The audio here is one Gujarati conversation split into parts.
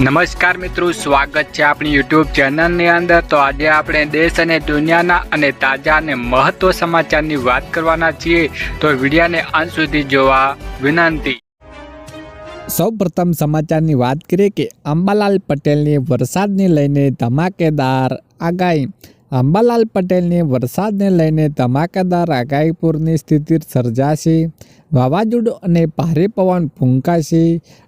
નમસ્કાર મિત્રો, સ્વાગત છે આપણી યુટ્યુબ ચેનલની અંદર. તો આજે આપણે દેશ અને દુનિયાના અને તાજા અને મહત્વ સમાચારની વાત કરવાના છીએ. તો વિડીયાને અંત સુધી જોવા વિનંતી. સૌ પ્રથમ સમાચારની વાત કરીએ કે અંબાલાલ પટેલની વરસાદને લઈને ધમાકેદાર આગાહી. અંબાલાલ પટેલની વરસાદને લઈને ધમાકેદાર આગાહીપૂરની સ્થિતિ સર્જાશે. વાવાઝોડું અને ભારે પવન ફૂંકાશે.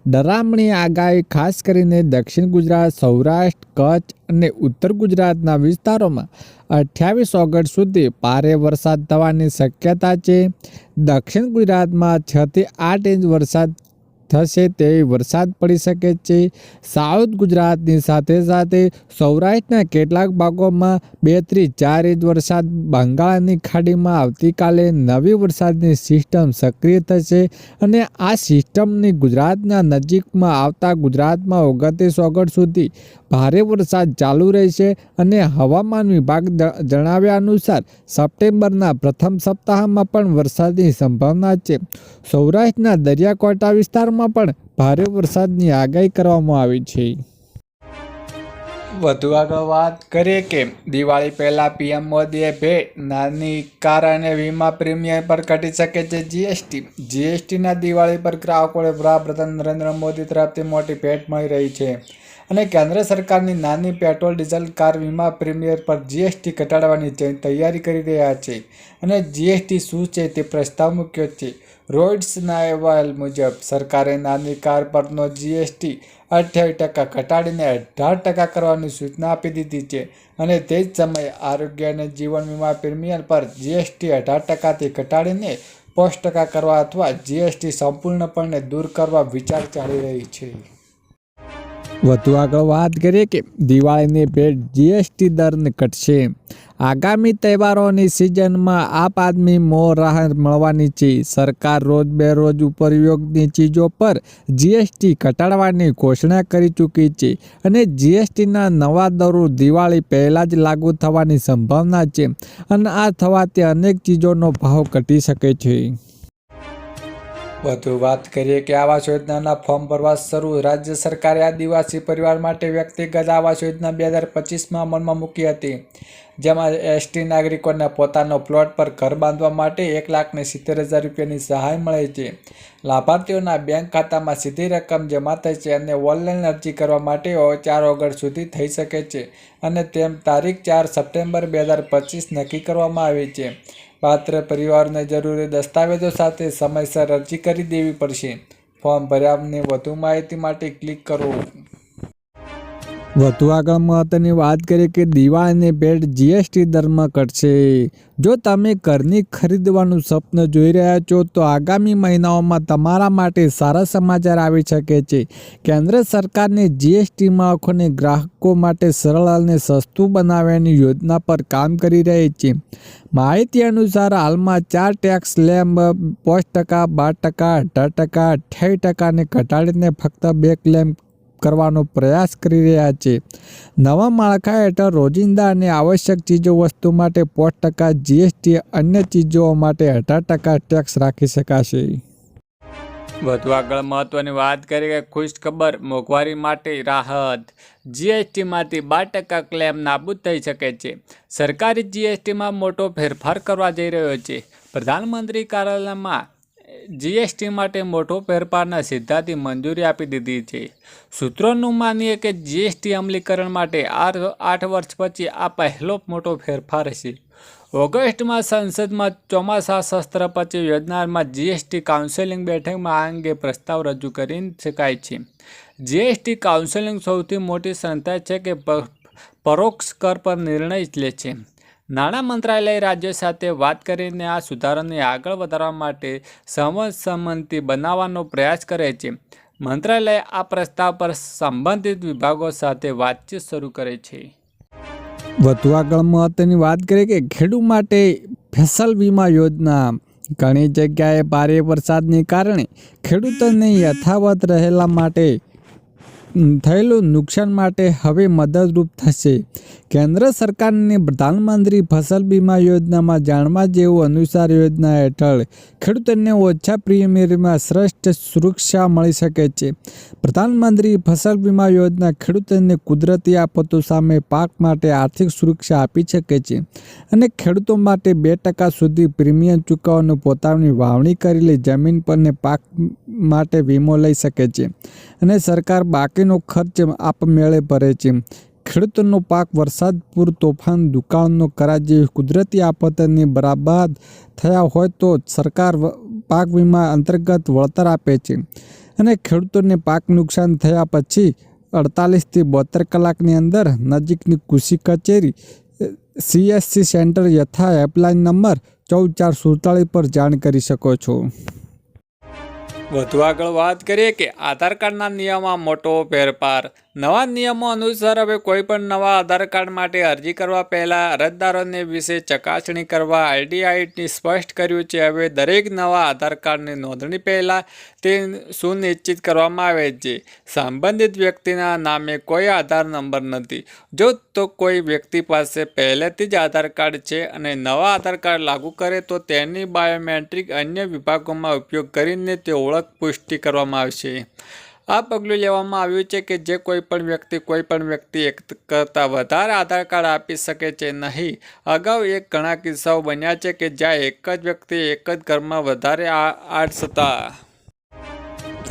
ડરામણી આગાહી ખાસ કરીને દક્ષિણ ગુજરાત, સૌરાષ્ટ્ર, કચ્છ અને ઉત્તર ગુજરાતના વિસ્તારોમાં અઠ્યાવીસ ઓગસ્ટ સુધી ભારે વરસાદ થવાની શક્યતા છે. દક્ષિણ ગુજરાતમાં છથી આઠ ઇંચ વરસાદ થશે તેવી વરસાદ પડી શકે છે. સાઉથ ગુજરાતની સાથે સાથે સૌરાષ્ટ્રના કેટલાક ભાગોમાં બેથી ચાર ઇંચ વરસાદ. બંગાળની ખાડીમાં આવતીકાલે નવી વરસાદની સિસ્ટમ સક્રિય થશે અને આ સિસ્ટમની ગુજરાતના નજીકમાં આવતા ગુજરાતમાં ઓગણત્રીસ ઓગસ્ટ સુધી ભારે વરસાદ ચાલુ રહેશે અને હવામાન વિભાગ જણાવ્યા અનુસાર સપ્ટેમ્બરના પ્રથમ સપ્તાહમાં પણ વરસાદની સંભાવના છે. સૌરાષ્ટ્રના દરિયાકાંઠા વિસ્તારમાં પણ ભારે વરસાદની આગાહી કરવામાં આવી છે. વધુ આગળ વાત કરીએ કે દિવાળી પહેલાં પીએમ મોદીએ ભેટ, નાની કાર અને વીમા પ્રીમિયમ પર ઘટી શકે છે જીએસટી. જીએસટીના દિવાળી પર ગ્રાહકોને વડાપ્રધાન નરેન્દ્ર મોદી તરફથી મોટી ભેટ મળી રહી છે. અને કેન્દ્ર સરકારની નાની પેટ્રોલ, ડીઝલ કાર વીમા પ્રીમિયર પર જીએસટી ઘટાડવાની તૈયારી કરી રહ્યા છે અને જીએસટી શું છે તે પ્રસ્તાવ મૂક્યો છે. રોઇડ્સના અહેવાલ મુજબ, સરકારે નાની કાર પરનો જીએસટી અઠ્યાવીસ ટકા ઘટાડીને અઢાર ટકા કરવાની સૂચના આપી દીધી છે અને તે જ સમયે આરોગ્ય અને જીવન વીમા પ્રીમિયર પર જીએસટી અઢાર ટકાથી ઘટાડીને પાંચ ટકા કરવા અથવા જીએસટી સંપૂર્ણપણે દૂર કરવા વિચાર ચાલી રહી છે. વધુ આગળ વાત કરીએ કે દિવાળીની ભેટ જીએસટી દરને ઘટશે. આગામી તહેવારોની સિઝનમાં આપ આદમી મો રાહત મળવાની છે. સરકાર રોજ બેરોજ ઉપયોગની ચીજો પર જીએસટી ઘટાડવાની ઘોષણા કરી ચૂકી છે અને જીએસટીના નવા દરો દિવાળી પહેલાં જ લાગુ થવાની સંભાવના છે અને આ થવાથી અનેક ચીજોનો ભાવ ઘટી શકે છે. વધુ વાત કરીએ કે આવાસ યોજનાના ફોર્મ ભરવા શરૂ રાજ્ય સરકારે આદિવાસી પરિવાર માટે વ્યક્તિગત આવાસ યોજના બે હજાર પચીસમાં અમલમાં મૂકી હતી. જેમાં એસટી નાગરિકોને પોતાનો પ્લોટ પર ઘર બાંધવા માટે એક લાખને સિત્તેર હજાર રૂપિયાની સહાય મળે છે લાભાર્થીઓના બેંક ખાતામાં સીધી રકમ જમા થાય છે અને ઓનલાઈન અરજી કરવા માટે ચાર ઓગસ્ટ સુધી થઈ શકે છે અને તેમ તારીખ ચાર સપ્ટેમ્બર બે હજાર પચીસ નક્કી કરવામાં આવી છે. પાત્ર પરિવારને જરૂરી દસ્તાવેજો સાથે સમયસર અરજી કરી દેવી પડશે. ફોર્મ ભર્યાની વધુ માહિતી માટે ક્લિક કરો. વધુ આગળ મહત્વની વાત કરીએ કે દિવાળીની ભેટ જીએસટી દરમાં ઘટશે. જો તમે ઘરની ખરીદવાનું સ્વપ્ન જોઈ રહ્યા છો, તો આગામી મહિનાઓમાં તમારા માટે સારા સમાચાર આવી શકે છે. કેન્દ્ર સરકારની જીએસટી માળખોને ગ્રાહકો માટે સરળ અને સસ્તું બનાવવાની યોજના પર કામ કરી રહી છે. માહિતી અનુસાર, હાલમાં ચાર ટેક્સ લેમ્બ પાંચ ટકા, બાર ટકા, અઢાર ટકા, અઠ્યાવીસ ટકાને ઘટાડીને ફક્ત બે ક્લેમ કરવાનો પ્રયાસ કરી રહ્યા છે. નવા માળખા હેઠળ રોજિંદા અને આવશ્યક ચીજો વસ્તુ માટે પાંચ ટકા જીએસટી અન્ય ચીજો માટે અઢાર ટકા ટેક્સ રાખી શકાશે. વધુ આગળ મહત્વની વાત કરીએ ખુશ ખબર મોંઘવારી માટે રાહત. જીએસટીમાંથી બાર ટકા ક્લેમ નાબૂદ થઈ શકે છે. સરકારી જીએસટીમાં મોટો ફેરફાર કરવા જઈ રહ્યો છે. પ્રધાનમંત્રી કાર્યાલયમાં જીએસટી માટે મોટો ફેરફારના સિદ્ધાંતની મંજૂરી આપી દીધી છે. સૂત્રોનું માનીએ કે જીએસટી અમલીકરણ માટે આઠ વર્ષ પછી આ પહેલો મોટો ફેરફાર છે. ઓગસ્ટમાં સંસદમાં ચોમાસા શસ્ત્ર પછી યોજનારમાં જીએસટી કાઉન્સેલિંગ બેઠકમાં આ અંગે પ્રસ્તાવ રજૂ કરી શકાય છે. જીએસટી કાઉન્સેલિંગ સૌથી મોટી સંસ્થા છે કે પરોક્ષ કર પર નિર્ણય લે છે. નાણાં મંત્રાલય રાજ્ય સાથે વાત કરીને આ સુધારાને આગળ વધારવા માટે સંમતિ બનાવવાનો પ્રયાસ કરે છે. મંત્રાલય આ પ્રસ્તાવ પર સંબંધિત વિભાગો સાથે વાતચીત શરૂ કરે છે. વધુ આગળ મહત્વની વાત કરીએ કે ખેડૂત માટે ફસલ વીમા યોજના. ઘણી જગ્યાએ ભારે વરસાદને કારણે ખેડૂતોને યથાવત રહેલા માટે થયેલું નુકસાન માટે હવે મદદરૂપ થશે. કેન્દ્ર સરકારની પ્રધાનમંત્રી ફસલ બીમા યોજનામાં જાણવા જેવું અનુસાર યોજના હેઠળ ખેડૂતોને ઓછા પ્રીમિયમમાં શ્રેષ્ઠ સુરક્ષા મળી શકે છે. પ્રધાનમંત્રી ફસલ બીમા યોજના ખેડૂતોને કુદરતી આફતો સામે પાક માટે આર્થિક સુરક્ષા આપી શકે છે અને ખેડૂતો માટે બે ટકા સુધી પ્રીમિયમ ચૂકવવાનું પોતાની વાવણી કરેલી જમીન પરને પાક માટે વીમો લઈ શકે છે. અને સરકાર બાકીનો ખર્ચ આપમેળે ભરે છે. ખેડૂતોનો પાક વરસાદ પૂર, તોફાન, દુકાળનો કરા જેવી કુદરતી આફતની બરાબાદ થયા હોય તો સરકાર પાક વીમા અંતર્ગત વળતર આપે છે. અને ખેડૂતોને પાક નુકસાન થયા પછી અડતાલીસથી બોતેર કલાકની અંદર નજીકની કૃષિ કચેરી સીએસસી સેન્ટર યથા હેલ્પલાઇન નંબર ચૌદ ચાર સુડતાલીસ પર જાણ કરી શકો છો. વધુ આગળ વાત કરીએ કે આધાર કાર્ડના નિયમમાં મોટો ફેરફાર નવા નિયમો અનુસાર હવે કોઈ પણ નવા આધાર કાર્ડ માટે અરજી કરવા પહેલાં અરજદારોને વિશે ચકાસણી કરવા આઈડીઆઈટી સ્પષ્ટ કર્યું છે. હવે દરેક નવા આધાર કાર્ડની નોંધણી પહેલાં તે સુનિશ્ચિત કરવામાં આવે છે. સંબંધિત વ્યક્તિના નામે કોઈ આધાર નંબર નથી. જો તો કોઈ વ્યક્તિ પાસે પહેલેથી જ આધાર કાર્ડ છે અને નવા આધાર કાર્ડ લાગુ કરે તો તેની બાયોમેટ્રિક અન્ય વિભાગોમાં ઉપયોગ કરીને તે ઓળખ પુષ્ટિ કરવામાં આવશે. આ પગલું લેવામાં આવ્યું છે કે જે કોઈપણ વ્યક્તિ કોઈપણ વ્યક્તિ એક કરતાં વધારે આધાર કાર્ડ આપી શકે છે નહીં. અગાઉ એક ઘણા કિસ્સાઓ બન્યા છે કે જ્યાં એક જ વ્યક્તિ એક જ ઘરમાં વધારે આ આર્ટ્સ હતા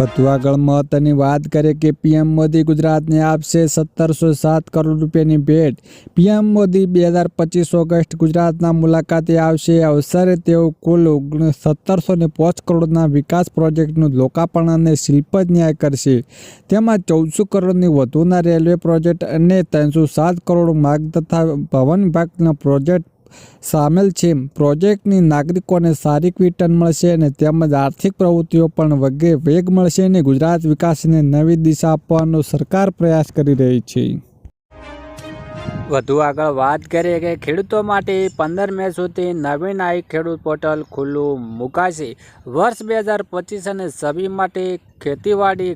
વધુ આગળ મહત્વની વાત કરીએ કે પીએમ મોદી ગુજરાતને આપશે સત્તરસો સાત કરોડ રૂપિયાની ભેટ. પીએમ મોદી બે હજાર પચીસ ઓગસ્ટ ગુજરાતના મુલાકાતે આવશે. અવસરે તેઓ કુલ સત્તરસો ને પાંચ કરોડના વિકાસ પ્રોજેક્ટનું લોકાર્પણ અને શિલ્પ ન્યાય કરશે. તેમાં ચૌદસો કરોડની વધુના રેલવે પ્રોજેક્ટ અને ત્રણસો સાત કરોડ માર્ગ તથા ભવન વિભાગના પ્રોજેક્ટ સામેલ છે. પ્રોજેક્ટની નાગરિકોને સારી રિટર્ન મળશે અને તેમજ આર્થિક પ્રવૃત્તિઓ પણ વગે વેગ મળશે અને ગુજરાત વિકાસને નવી દિશા આપવાનો સરકાર પ્રયાસ કરી રહી છે. વધુ આગળ વાત કરીએ કે ખેડૂતો માટે પંદર મે સુધી નવીન આઈ ખેડૂત પોર્ટલ ખુલ્લું મુકાશે. વર્ષ બે હજાર પચીસ અને સભી માટે ખેતીવાડી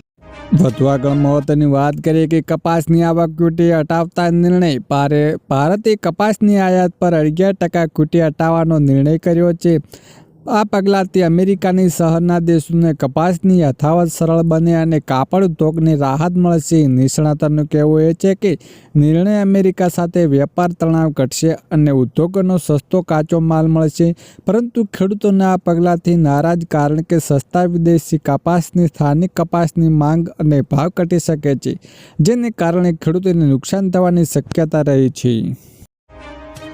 આગળ મહત્વની વાત કરીએ કે કપાસની આવક ક્યુટી હટાવતા નિર્ણય. ભારે ભારતે કપાસની આયાત પર અગિયાર ટકા ક્યુટી હટાવવાનો નિર્ણય કર્યો છે. આ પગલાંથી અમેરિકાની શહેરના દેશોને કપાસની યથાવત સરળ બને અને કાપડ ઉદ્યોગને રાહત મળશે. નિષ્ણાતોનું કહેવું એ છે કે નિર્ણય અમેરિકા સાથે વેપાર તણાવ ઘટશે અને ઉદ્યોગોનો સસ્તો કાચો માલ મળશે. પરંતુ ખેડૂતોને આ પગલાંથી નારાજ કારણ કે સસ્તા વિદેશી કપાસની સ્થાનિક કપાસની માંગ અને ભાવ ઘટી શકે છે, જેને કારણે ખેડૂતોને નુકસાન થવાની શક્યતા રહી છે.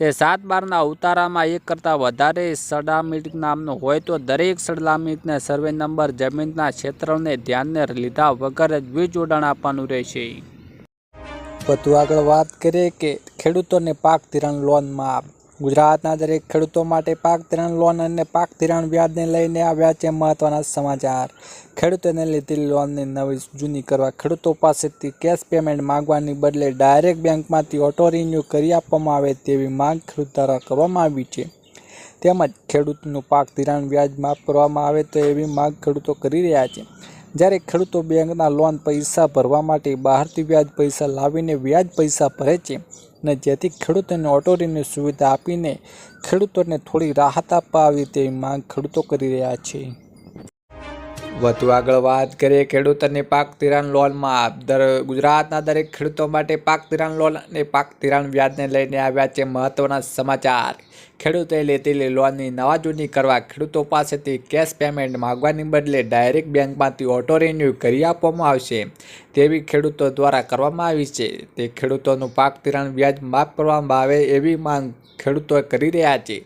તે સાત બારના ઉતારામાં એક કરતાં વધારે સડામિટ નામનો હોય તો દરેક સડામિટને સર્વે નંબર જમીનના ક્ષેત્રને ધ્યાનને લીધા વગર જ વીજ જોડાણ આપવાનું રહેશે. વધુ આગળ વાત કરીએ કે ખેડૂતોને પાક ધિરાણ લોન માફ ગુજરાતના દરેક ખેડૂતો માટે પાક ધિરાણ લોન અને પાક ધિરાણ વ્યાજને લઈને આવ્યા છે મહત્વના સમાચાર. ખેડૂતોને લીધેલી લોનને નવી જૂની કરવા ખેડૂતો પાસેથી કેશ પેમેન્ટ માંગવાની બદલે ડાયરેક્ટ બેંકમાંથી ઓટો રિન્યૂ કરી આપવામાં આવે તેવી માંગ ખેડૂત દ્વારા કરવામાં આવી છે. તેમજ ખેડૂતનું પાક ધિરાણ વ્યાજ માફ કરવામાં આવે તો એવી માંગ ખેડૂતો કરી રહ્યા છે. જ્યારે ખેડૂતો બેંકના લોન પૈસા ભરવા માટે બહારથી વ્યાજ પૈસા લાવીને વ્યાજ પૈસા ભરે છે અને જેથી ખેડૂતોને ઓટો રિન્યૂ સુવિધા આપીને ખેડૂતોને થોડી રાહત આપવા આવી તેવી માંગ ખેડૂતો કરી રહ્યા છે. વધુ આગળ વાત કરીએ ખેડૂતોની પાક ધિરાણ લોનમાં. દર ગુજરાતના દરેક ખેડૂતો માટે પાક ધિરાણ લોન અને પાક ધિરાણ વ્યાજને લઈને આવ્યા છે મહત્વના સમાચાર. ખેડૂતોએ લેતી લોનની નવા જૂની કરવા ખેડૂતો પાસેથી કેશ પેમેન્ટ માગવાની બદલે ડાયરેક્ટ બેંકમાંથી ઓટો રિન્યૂ કરી આપવામાં આવશે. તેવી ખેડૂતો દ્વારા કરવામાં આવી છે. તે ખેડૂતોનું પાક ધિરાણ વ્યાજ માફ કરવામાં આવે એવી માંગ ખેડૂતો કરી રહ્યા છે.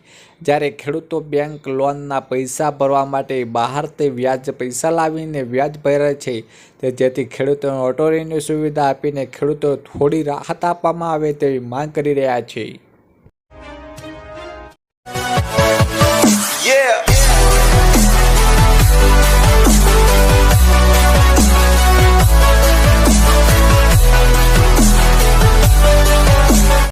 જ્યારે ખેડૂતો બેંક લોનના પૈસા ભરવા માટે બહારથી વ્યાજ પૈસા લાવીને વ્યાજ ભરે છે. તે જેથી ખેડૂતોને ઓટો રિન્યૂ સુવિધા આપીને ખેડૂતો થોડી રાહત આપવામાં આવે તેવી માંગ કરી રહ્યા છે. Yeah.